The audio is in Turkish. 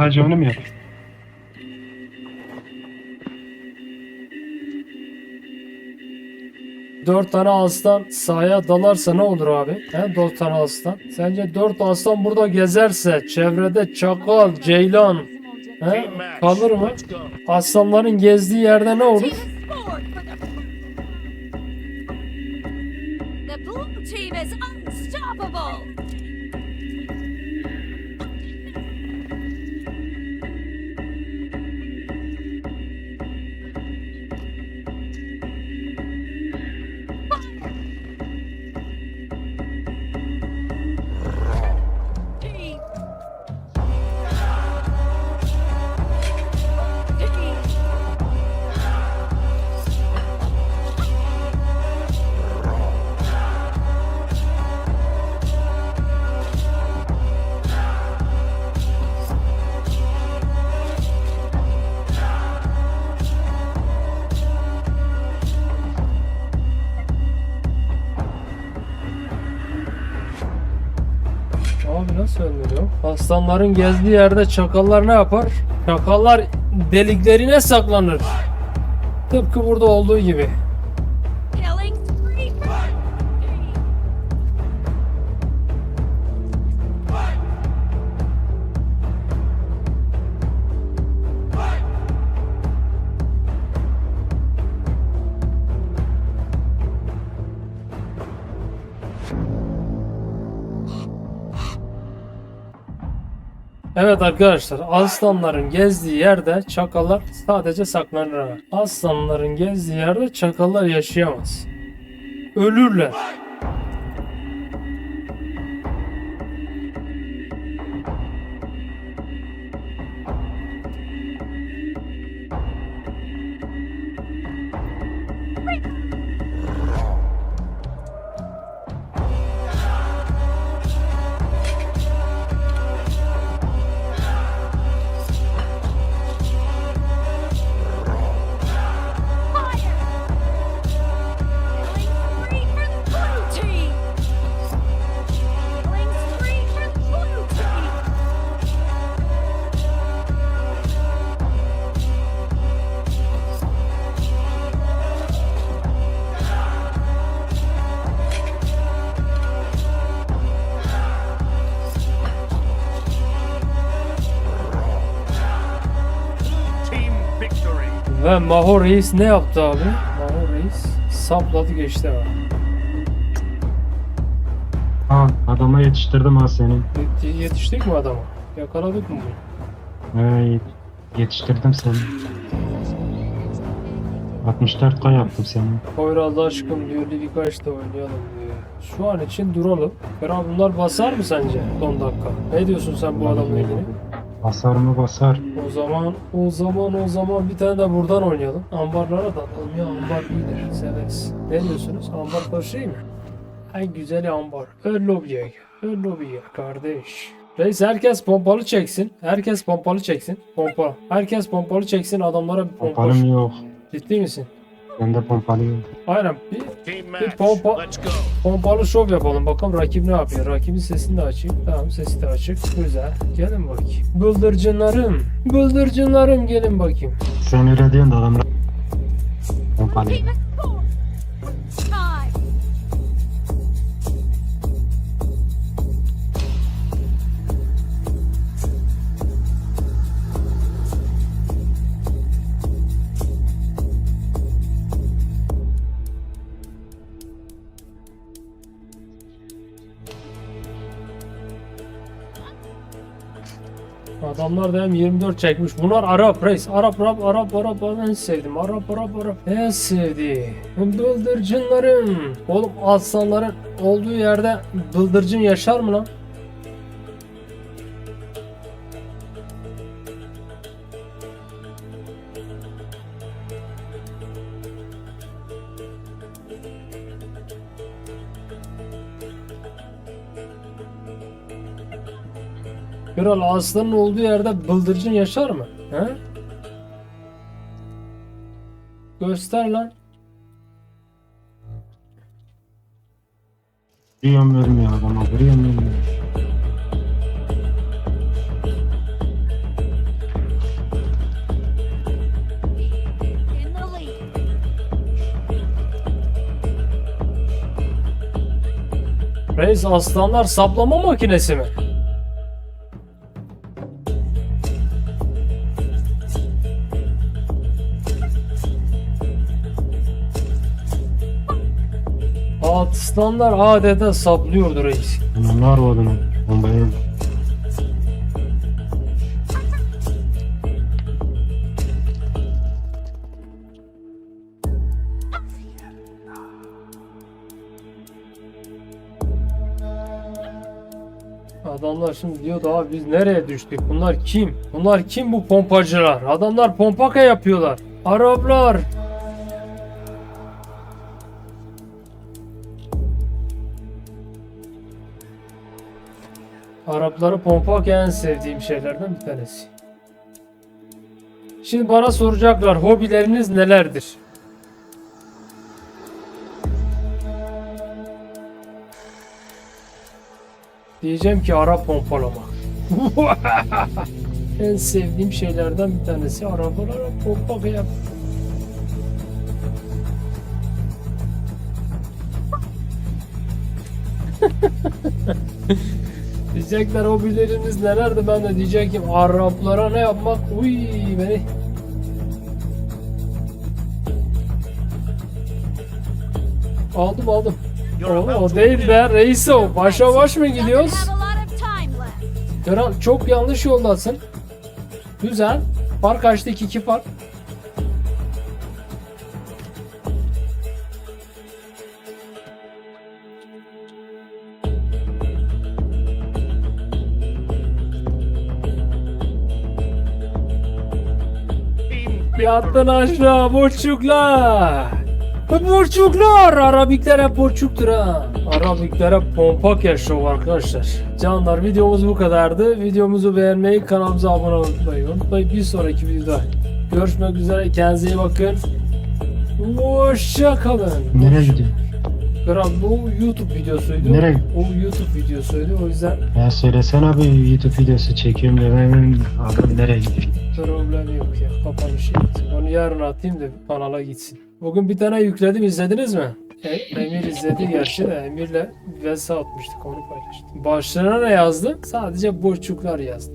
Sadece onu mu yap? Dört tane aslan sahaya dalarsa ne olur abi? He, dört tane aslan. Sence dört aslan burada gezerse çevrede çakal, ceylan he, kalır mı? Aslanların gezdiği yerde ne olur? The blue team is unstoppable. Abi nasıl ölmüyor? Aslanların gezdiği yerde çakallar ne yapar? Çakallar deliklerine saklanır. Tıpkı burada olduğu gibi. Evet arkadaşlar aslanların gezdiği yerde çakallar sadece saklanır. ama. Aslanların gezdiği yerde çakallar yaşayamaz. Ölürler. Ve Maho Reis ne yaptı abi? Maho Reis sapladı geçti abi. Ha adama yetiştirdim ha seni. Yet- Yetiştik mi adama? Yakaladık mı bunu? Evet. Yetiştirdim seni. 64K yaptım seni. Poyraz aşkım diyor birkaç da oynayalım diyor. Şu an için duralım. Kral bunlar basar mı sence son dakika? Ne diyorsun sen bu adamla ilgili? Basar mı basar. O zaman o zaman o zaman bir tane de buradan oynayalım. Ambarlara da atalım ya ambar iyidir severiz. Ne diyorsunuz? Ambar karşı mı? En güzeli ambar. Öl lobiye. Öl lobiye kardeş. Reis herkes pompalı çeksin. Herkes pompalı çeksin. Pompa. Herkes pompalı çeksin adamlara bir pompa. Pompalım yok. Ciddi misin? Bende pompalı yok. Aynen. Bir Bir pompa- pompalı şov yapalım. Bakalım rakip ne yapıyor. Rakibin sesini de açayım. Tamam sesi de açık. Güzel. Gelin bakayım. Bıldırcınlarım. Bıldırcınlarım gelin bakayım. Sen öyle diyorsun da adamlar pompalı. Adamlar da hem 24 çekmiş. Bunlar Arap reis. Arap Arap Arap Arap en sevdim. Arap Arap Arap en sevdi. Bıldırcınlarım. Oğlum aslanların olduğu yerde bıldırcın yaşar mı lan? Kral aslanın olduğu yerde bıldırcın yaşar mı? He? Göster lan. Duyan vermiyor adama, duyan vermiyor. Reis aslanlar saplama makinesi mi? Aslanlar adeta saplıyordu reis. Bunlar odunu. Bombayı Adamlar şimdi diyor daha biz nereye düştük? Bunlar kim? Bunlar kim bu pompacılar? Adamlar pompaka yapıyorlar. Araplar. Arapları pompaka en sevdiğim şeylerden bir tanesi. Şimdi bana soracaklar hobileriniz nelerdir? Diyeceğim ki Arap pompalama. en sevdiğim şeylerden bir tanesi arabalara pompaka yap. Diyecekler hobileriniz nelerdi ben de diyeceğim Araplara ne yapmak uy beni Aldım aldım. O, o değil be reis o. Başa baş mı gidiyoruz? Kral çok yanlış yoldasın. Güzel. Fark kaçtı? 2 fark. Yattın aşağı burçuklar. Burçuklar. Arabikler hep burçuktur ha. Arabikler hep pompak yaşıyor arkadaşlar. Canlar videomuz bu kadardı. Videomuzu beğenmeyi, kanalımıza abone olmayı unutmayın. Bir sonraki videoda görüşmek üzere. Kendinize iyi bakın. Hoşça kalın. nereye gidiyor? Kral bu YouTube videosuydu. Nereye? O YouTube videosuydu. O yüzden Ya söylesene abi YouTube videosu çekiyorum dememin adam nereye gidiyor? problem yok ya. Kapanışı yaptık. Onu yarın atayım da kanala gitsin. Bugün bir tane yükledim izlediniz mi? E- Emir izledi gerçi de Emir'le Vesa atmıştık onu paylaştım. Başlığına ne yazdım? Sadece boşluklar yazdım.